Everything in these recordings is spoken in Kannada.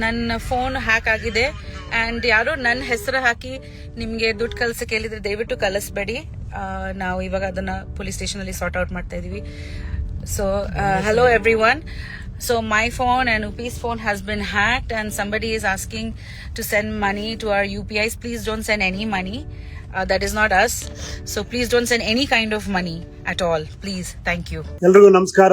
ನನ್ನ ಫೋನ್ ಹ್ಯಾಕ್ ಆಗಿದೆ. ಅಂಡ್ ಯಾರೋ ನನ್ನ ಹೆಸರು ಹಾಕಿ ನಿಮಗೆ ದುಡ್ಡು ಕಳ್ಸಕ್ಕೆ ಹೇಳಿದ್ರೆ ದಯವಿಟ್ಟು ಕಲಿಸ್ಬೇಡಿ ನಾವು ಇವಾಗ ಅದನ್ನ ಪೊಲೀಸ್ ಸ್ಟೇಷನ್ ಅಲ್ಲಿ ಸಾರ್ಟ್ ಔಟ್ ಮಾಡ್ತಾ ಇದೀವಿ. So hello every one so my phone and office phone has been hacked and somebody is asking to send money to our U P Is please don't send any money that is not us so please don't send any kind of money at all please thank you ಎಲ್ರಿಗೂ ನಮಸ್ಕಾರ.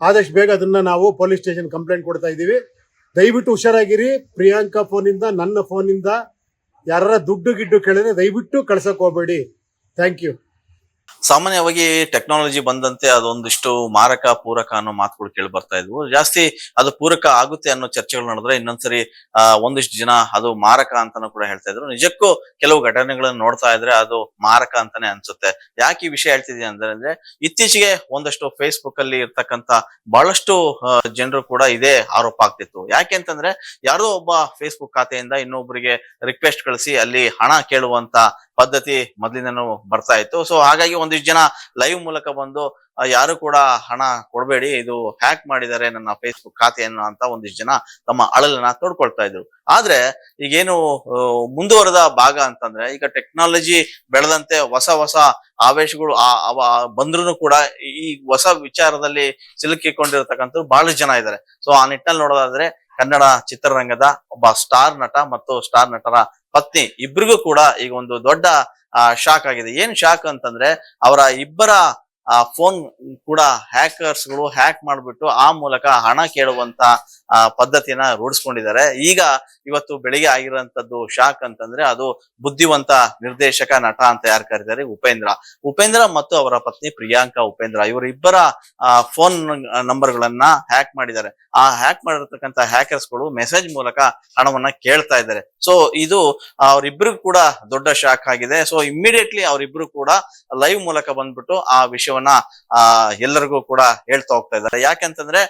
ಆದಷ್ಟು ಬೇಗ ಅದನ್ನ ನಾವು ಪೊಲೀಸ್ ಸ್ಟೇಷನ್ ಕಂಪ್ಲೇಂಟ್ ಕೊಡ್ತಾ ಇದ್ದೀವಿ. ದಯವಿಟ್ಟು ಹುಷಾರಾಗಿರಿ. ಪ್ರಿಯಾಂಕಾ ಫೋನಿಂದ, ನನ್ನ ಫೋನಿಂದ ಯಾರ ದುಡ್ಡು ಗಿಡ್ಡು ಕೇಳಿದ್ರೆ ದಯವಿಟ್ಟು ಕಳ್ಸಕ್ ಹೋಗ್ಬೇಡಿ. Thank you. ಸಾಮಾನ್ಯವಾಗಿ ಟೆಕ್ನಾಲಜಿ ಬಂದಂತೆ ಅದೊಂದಿಷ್ಟು ಮಾರಕ, ಪೂರಕ ಅನ್ನೋ ಮಾತುಗಳು ಕೇಳಿ ಬರ್ತಾ ಇದ್ವು. ಜಾಸ್ತಿ ಅದು ಪೂರಕ ಆಗುತ್ತೆ ಅನ್ನೋ ಚರ್ಚೆಗಳು ನಡೆದ್ರೆ ಇನ್ನೊಂದ್ಸರಿ ಒಂದಿಷ್ಟು ಜನ ಅದು ಮಾರಕ ಅಂತಾನು ಕೂಡ ಹೇಳ್ತಾ ಇದ್ರು. ನಿಜಕ್ಕೂ ಕೆಲವು ಘಟನೆಗಳನ್ನ ನೋಡ್ತಾ ಇದ್ರೆ ಅದು ಮಾರಕ ಅಂತಾನೆ ಅನ್ಸುತ್ತೆ. ಯಾಕೆ ಈ ವಿಷಯ ಹೇಳ್ತಿದ್ದೀನಿ ಅಂತಂದ್ರೆ, ಇತ್ತೀಚೆಗೆ ಒಂದಷ್ಟು ಫೇಸ್ಬುಕ್ ಅಲ್ಲಿ ಇರ್ತಕ್ಕಂತ ಬಹಳಷ್ಟು ಜನರು ಕೂಡ ಇದೇ ಆರೋಪ ಆಗ್ತಿತ್ತು. ಯಾಕೆ ಅಂತಂದ್ರೆ, ಯಾರೋ ಒಬ್ಬ ಫೇಸ್ಬುಕ್ ಖಾತೆಯಿಂದ ಇನ್ನೊಬ್ಬರಿಗೆ ರಿಕ್ವೆಸ್ಟ್ ಕಳಿಸಿ ಅಲ್ಲಿ ಹಣ ಕೇಳುವಂತ ಪದ್ಧತಿ ಮೊದಲಿಂದನೂ ಬರ್ತಾ ಇತ್ತು. ಸೊ ಹಾಗಾಗಿ ಒಂದಿಷ್ಟು ಜನ ಲೈವ್ ಮೂಲಕ ಬಂದು ಯಾರು ಕೂಡ ಹಣ ಕೊಡಬೇಡಿ, ಇದು ಹ್ಯಾಕ್ ಮಾಡಿದ್ದಾರೆ ನನ್ನ ಫೇಸ್ಬುಕ್ ಖಾತೆಯನ್ನು ಅಂತ ಒಂದಿಷ್ಟು ಜನ ತಮ್ಮ ಅಳಲನ್ನ ತೋಡ್ಕೊಳ್ತಾ ಇದ್ರು. ಆದ್ರೆ, ಈಗೇನು ಮುಂದುವರೆದ ಭಾಗ ಅಂತಂದ್ರೆ, ಈಗ ಟೆಕ್ನಾಲಜಿ ಬೆಳೆದಂತೆ ಹೊಸ ಹೊಸ ಆವೇಶಗಳು, ಆ ಬಂದ್ರು ಕೂಡ ಈ ಹೊಸ ವಿಚಾರದಲ್ಲಿ ಸಿಲುಕಿಕೊಂಡಿರ್ತಕ್ಕಂಥವ್ರು ಬಹಳಷ್ಟು ಜನ ಇದ್ದಾರೆ. ಸೊ ಆ ನಿಟ್ಟಿನಲ್ಲಿ ನೋಡೋದಾದ್ರೆ ಕನ್ನಡ ಚಿತ್ರರಂಗದ ಒಬ್ಬ ಸ್ಟಾರ್ ನಟ ಮತ್ತು ಸ್ಟಾರ್ ನಟರ ಪತ್ನಿ. ಇಬ್ರಿಗೂ ಕೂಡ ಈಗ ಒಂದು ದೊಡ್ಡ ಶಾಕ್ ಆಗಿದೆ. ಏನ್ ಶಾಕ್ ಅಂತಂದ್ರೆ ಅವರ ಇಬ್ಬರ ಫೋನ್ ಕೂಡ ಹ್ಯಾಕರ್ಸ್ಗಳು ಹ್ಯಾಕ್ ಮಾಡ್ಬಿಟ್ಟು ಆ ಮೂಲಕ ಹಣ ಕೇಳುವಂತ ಆ, ಪದ್ಧತಿಯನ್ನ ರೂಢಿಸ್ಕೊಂಡಿದ್ದಾರೆ. ಈಗ ಇವತ್ತು ಬೆಳಿಗ್ಗೆ ಆಗಿರುವಂತದ್ದು ಶಾಕ್ ಅಂತಂದ್ರೆ ಅದು ಬುದ್ಧಿವಂತ ನಿರ್ದೇಶಕ ನಟ ಅಂತ ಯಾರು ಕರೀತಾರೆ? ಉಪೇಂದ್ರ. ಉಪೇಂದ್ರ ಮತ್ತು ಅವರ ಪತ್ನಿ ಪ್ರಿಯಾಂಕಾ ಉಪೇಂದ್ರ. ಇವರಿಬ್ಬರ ಫೋನ್ ನಂಬರ್ ಗಳನ್ನ ಹ್ಯಾಕ್ ಮಾಡಿದ್ದಾರೆ. ಆ ಹ್ಯಾಕ್ ಮಾಡಿರ್ತಕ್ಕಂಥ ಹ್ಯಾಕರ್ಸ್ಗಳು ಮೆಸೇಜ್ ಮೂಲಕ ಹಣವನ್ನ ಕೇಳ್ತಾ ಇದ್ದಾರೆ. ಸೊ ಇದು ಅವರಿಬ್ರಿಗೂ ಕೂಡ ದೊಡ್ಡ ಶಾಕ್ ಆಗಿದೆ. ಸೊ ಇಮಿಡಿಯೇಟ್ಲಿ ಅವರಿಬ್ರು ಕೂಡ ಲೈವ್ ಮೂಲಕ ಬಂದ್ಬಿಟ್ಟು ಆ ವಿಷಯವನ್ನ ಆ ಎಲ್ಲರಿಗೂ ಕೂಡ ಹೇಳ್ತಾ ಹೋಗ್ತಾ ಇದ್ದಾರೆ. ಯಾಕಂತಂದ್ರೆ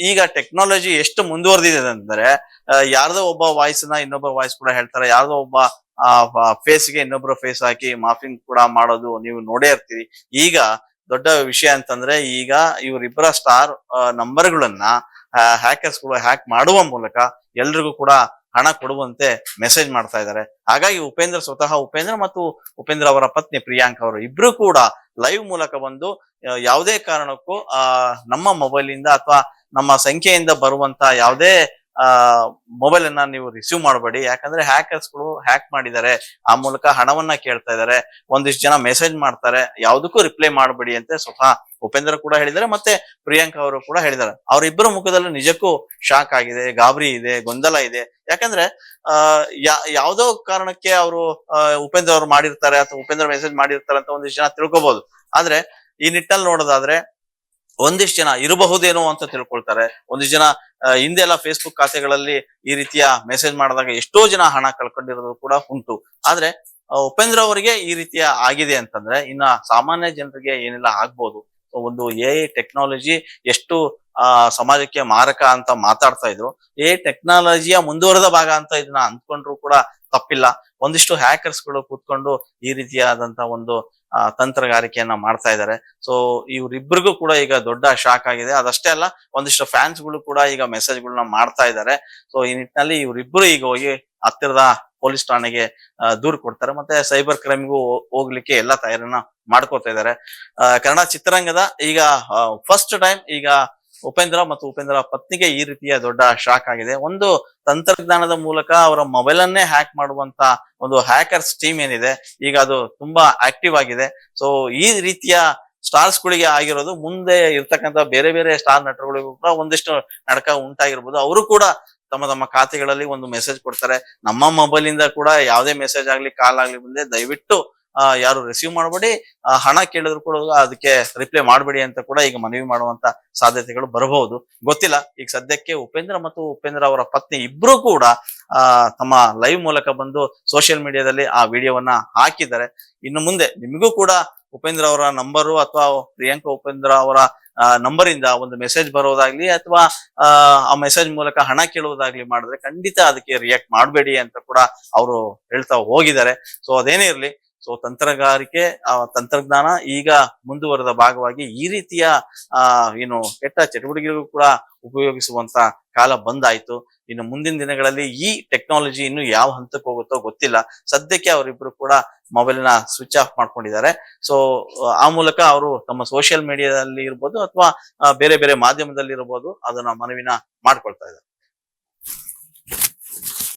ಈಗ ಟೆಕ್ನಾಲಜಿ ಎಷ್ಟು ಮುಂದುವರೆದಿದೆ ಅಂದ್ರೆ ಆ, ಯಾರ್ದೋ ಒಬ್ಬ ವಾಯ್ಸ್ನ ಇನ್ನೊಬ್ಬ ವಾಯ್ಸ್ ಕೂಡ ಹೇಳ್ತಾರೆ. ಯಾರ್ದೋ ಒಬ್ಬ ಫೇಸ್ಗೆ ಇನ್ನೊಬ್ರು ಫೇಸ್ ಹಾಕಿ ಮಾಫಿಂಗ್ ಕೂಡ ಮಾಡೋದು ನೀವು ನೋಡೇ ಇರ್ತೀರಿ. ಈಗ ದೊಡ್ಡ ವಿಷಯ ಅಂತಂದ್ರೆ ಈಗ ಇವರಿಬ್ಬರ ಸ್ಟಾರ್ ನಂಬರ್ಗಳನ್ನ ಹ್ಯಾಕರ್ಸ್ಗಳು ಹ್ಯಾಕ್ ಮಾಡುವ ಮೂಲಕ ಎಲ್ರಿಗೂ ಕೂಡ ಹಣ ಕೊಡುವಂತೆ ಮೆಸೇಜ್ ಮಾಡ್ತಾ ಇದ್ದಾರೆ. ಹಾಗಾಗಿ ಉಪೇಂದ್ರ ಸ್ವತಃ ಉಪೇಂದ್ರ ಮತ್ತು ಉಪೇಂದ್ರ ಅವರ ಪತ್ನಿ ಪ್ರಿಯಾಂಕ್ ಅವರು ಇಬ್ರು ಕೂಡ ಲೈವ್ ಮೂಲಕ ಬಂದು ಯಾವುದೇ ಕಾರಣಕ್ಕೂ ಆ ನಮ್ಮ ಮೊಬೈಲ್ ಇಂದ ಅಥವಾ ನಮ್ಮ ಸಂಖ್ಯೆಯಿಂದ ಬರುವಂತ ಯಾವುದೇ ಆ ಮೊಬೈಲ್ ಅನ್ನ ನೀವು ರಿಸೀವ್ ಮಾಡಬೇಡಿ. ಯಾಕಂದ್ರೆ ಹ್ಯಾಕರ್ಸ್ಗಳು ಹ್ಯಾಕ್ ಮಾಡಿದ್ದಾರೆ. ಆ ಮೂಲಕ ಹಣವನ್ನ ಕೇಳ್ತಾ ಇದ್ದಾರೆ. ಒಂದಿಷ್ಟು ಜನ ಮೆಸೇಜ್ ಮಾಡ್ತಾರೆ. ಯಾವ್ದಕ್ಕೂ ರಿಪ್ಲೈ ಮಾಡಬೇಡಿ ಅಂತ ಸ್ವತಃ ಉಪೇಂದ್ರ ಕೂಡ ಹೇಳಿದ್ದಾರೆ. ಮತ್ತೆ ಪ್ರಿಯಾಂಕಾ ಅವರು ಕೂಡ ಹೇಳಿದ್ದಾರೆ. ಅವರಿಬ್ಬರ ಮುಖದಲ್ಲಿ ನಿಜಕ್ಕೂ ಶಾಕ್ ಆಗಿದೆ, ಗಾಬರಿ ಇದೆ, ಗೊಂದಲ ಇದೆ. ಯಾಕಂದ್ರೆ, ಆ ಯಾವ್ದೋ ಕಾರಣಕ್ಕೆ ಅವರು ಉಪೇಂದ್ರ ಅವ್ರು ಮಾಡಿರ್ತಾರೆ ಅಥವಾ ಉಪೇಂದ್ರ ಮೆಸೇಜ್ ಮಾಡಿರ್ತಾರೆ ಅಂತ ಒಂದಿಷ್ಟು ಜನ ತಿಳ್ಕೊಬಹುದು ಆದ್ರೆ ಈ ನಿಟ್ಟಲ್ಲಿ ನೋಡೋದಾದ್ರೆ ಒಂದಿಷ್ಟು ಜನ ಇರಬಹುದೇನೋ ಅಂತ ತಿಳ್ಕೊಳ್ತಾರೆ. ಒಂದಿಷ್ಟು ಜನ ಆ, ಹಿಂದೆಲ್ಲ ಫೇಸ್ಬುಕ್ ಖಾತೆಗಳಲ್ಲಿ ಈ ರೀತಿಯ ಮೆಸೇಜ್ ಮಾಡಿದಾಗ ಎಷ್ಟೋ ಜನ ಹಣ ಕಳ್ಕೊಂಡಿರೋದು ಕೂಡ ಉಂಟು. ಆದ್ರೆ ಉಪೇಂದ್ರ ಅವರಿಗೆ ಈ ರೀತಿಯ ಆಗಿದೆ ಅಂತಂದ್ರೆ ಇನ್ನ ಸಾಮಾನ್ಯ ಜನರಿಗೆ ಏನೆಲ್ಲ ಆಗ್ಬೋದು? ಒಂದು ಎ ಟೆಕ್ನಾಲಜಿ ಎಷ್ಟು ಆ ಸಮಾಜಕ್ಕೆ ಮಾರಕ ಅಂತ ಮಾತಾಡ್ತಾ ಇದ್ರು. ಎ ಟೆಕ್ನಾಲಜಿಯ ಮುಂದುವರೆದ ಭಾಗ ಅಂತ ಇದನ್ನ ಅಂದ್ಕೊಂಡ್ರು ಕೂಡ ತಪ್ಪಿಲ್ಲ. ಒಂದಿಷ್ಟು ಹ್ಯಾಕರ್ಸ್ಗಳು ಕೂತ್ಕೊಂಡು ಈ ರೀತಿಯಾದಂತ ಒಂದು ತಂತ್ರಗಾರಿಕೆಯನ್ನ ಮಾಡ್ತಾ ಇದ್ದಾರೆ ಸೊ ಇವ್ರಿಬ್ರಿಗೂ ಕೂಡ ಈಗ ದೊಡ್ಡ ಶಾಕ್ ಆಗಿದೆ. ಅದಷ್ಟೇ ಅಲ್ಲ, ಒಂದಿಷ್ಟು ಫ್ಯಾನ್ಸ್ಗಳು ಕೂಡ ಈಗ ಮೆಸೇಜ್ ಗಳನ್ನ ಮಾಡ್ತಾ ಇದ್ದಾರೆ ಸೊ ಈ ನಿಟ್ಟಿನಲ್ಲಿ ಇವರಿಬ್ರು ಈಗ ಹೋಗಿ ಹತ್ತಿರದ ಪೊಲೀಸ್ ಠಾಣೆಗೆ ದೂರು ಕೊಡ್ತಾರೆ. ಮತ್ತೆ ಸೈಬರ್ ಕ್ರೈಮ್ಗೂ ಹೋಗ್ಲಿಕ್ಕೆ ಎಲ್ಲಾ ತಯಾರನ್ನ ಮಾಡ್ಕೋತಾ ಇದ್ದಾರೆ ಕನ್ನಡ ಚಿತ್ರರಂಗದ ಈಗ ಫಸ್ಟ್ ಟೈಮ್ ಈಗ ಉಪೇಂದ್ರ ಮತ್ತು ಉಪೇಂದ್ರ ಪತ್ನಿಗೆ ಈ ರೀತಿಯ ದೊಡ್ಡ ಶಾಕ್ ಆಗಿದೆ. ಒಂದು ತಂತ್ರಜ್ಞಾನದ ಮೂಲಕ ಅವರ ಮೊಬೈಲ್ ಅನ್ನೇ ಹ್ಯಾಕ್ ಮಾಡುವಂತ ಒಂದು ಹ್ಯಾಕರ್ಸ್ ಟೀಮ್ ಏನಿದೆ, ಈಗ ಅದು ತುಂಬಾ ಆಕ್ಟಿವ್ ಆಗಿದೆ. ಸೊ ಈ ರೀತಿಯ ಸ್ಟಾರ್ಸ್ ಗಳಿಗೆ ಆಗಿರೋದು ಮುಂದೆ ಇರ್ತಕ್ಕಂಥ ಬೇರೆ ಬೇರೆ ಸ್ಟಾರ್ ನಟರುಗಳಿಗೂ ಕೂಡ ಒಂದಿಷ್ಟು ನಡಕ ಉಂಟಾಗಿರ್ಬೋದು. ಅವರು ಕೂಡ ತಮ್ಮ ತಮ್ಮ ಖಾತೆಗಳಲ್ಲಿ ಒಂದು ಮೆಸೇಜ್ ಕೊಡ್ತಾರೆ. ನಮ್ಮ ಮೊಬೈಲ್ ಇಂದ ಕೂಡ ಯಾವುದೇ ಮೆಸೇಜ್ ಆಗ್ಲಿ ಕಾಲ್ ಆಗ್ಲಿ ಮುಂದೆ ದಯವಿಟ್ಟು ಯಾರು ರಿಸೀವ್ ಮಾಡಬೇಡಿ. ಹಣ ಕೇಳಿದ್ರು ಕೂಡ ಅದಕ್ಕೆ ರಿಪ್ಲೈ ಮಾಡಬೇಡಿ ಅಂತ ಕೂಡ ಈಗ ಮನವಿ ಮಾಡುವಂತ ಸಾಧ್ಯತೆಗಳು ಬರಬಹುದು. ಗೊತ್ತಿಲ್ಲ, ಈಗ ಸದ್ಯಕ್ಕೆ ಉಪೇಂದ್ರ ಮತ್ತು ಉಪೇಂದ್ರ ಅವರ ಪತ್ನಿ ಇಬ್ರು ಕೂಡ ತಮ್ಮ ಲೈವ್ ಮೂಲಕ ಬಂದು ಸೋಷಿಯಲ್ ಮೀಡಿಯಾದಲ್ಲಿ ಆ ವಿಡಿಯೋವನ್ನ ಹಾಕಿದ್ದಾರೆ. ಇನ್ನು ಮುಂದೆ ನಿಮಗೂ ಕೂಡ ಉಪೇಂದ್ರ ಅವರ ನಂಬರು ಅಥವಾ ಪ್ರಿಯಾಂಕಾ ಉಪೇಂದ್ರ ಅವರ ನಂಬರ್ ಇಂದ ಒಂದು ಮೆಸೇಜ್ ಬರೋದಾಗ್ಲಿ ಅಥವಾ, ಆ ಮೆಸೇಜ್ ಮೂಲಕ ಹಣ ಕೇಳುವುದಾಗ್ಲಿ ಮಾಡಿದ್ರೆ ಖಂಡಿತ ಅದಕ್ಕೆ ರಿಯಾಕ್ಟ್ ಮಾಡಬೇಡಿ ಅಂತ ಕೂಡ ಅವರು ಹೇಳ್ತಾ ಹೋಗಿದ್ದಾರೆ. ಸೊ ಅದೇನೇ ಇರ್ಲಿ ಸೊ ತಂತ್ರಗಾರಿಕೆ ಆ, ತಂತ್ರಜ್ಞಾನ ಈಗ ಮುಂದುವರೆದ ಭಾಗವಾಗಿ ಈ ರೀತಿಯ ಆ ಏನು ಕೆಟ್ಟ ಚಟುವಟಿಕೆಗಳು ಕೂಡ ಉಪಯೋಗಿಸುವಂತ ಕಾಲ ಬಂದಾಯ್ತು. ಇನ್ನು ಮುಂದಿನ ದಿನಗಳಲ್ಲಿ ಈ ಟೆಕ್ನಾಲಜಿ ಇನ್ನು ಯಾವ ಹಂತಕ್ಕೆ ಹೋಗುತ್ತೋ ಗೊತ್ತಿಲ್ಲ. ಸದ್ಯಕ್ಕೆ ಅವರಿಬ್ರು ಕೂಡ ಮೊಬೈಲ್ನ ಸ್ವಿಚ್ ಆಫ್ ಮಾಡ್ಕೊಂಡಿದ್ದಾರೆ. ಸೊ ಆ ಮೂಲಕ ಅವರು ತಮ್ಮ ಸೋಷಿಯಲ್ ಮೀಡಿಯಾದಲ್ಲಿ ಇರ್ಬೋದು ಅಥವಾ ಬೇರೆ ಬೇರೆ ಮಾಧ್ಯಮದಲ್ಲಿ ಇರ್ಬೋದು ಅದನ್ನ ಮನವಿನ ಮಾಡ್ಕೊಳ್ತಾ ಇದ್ದಾರೆ.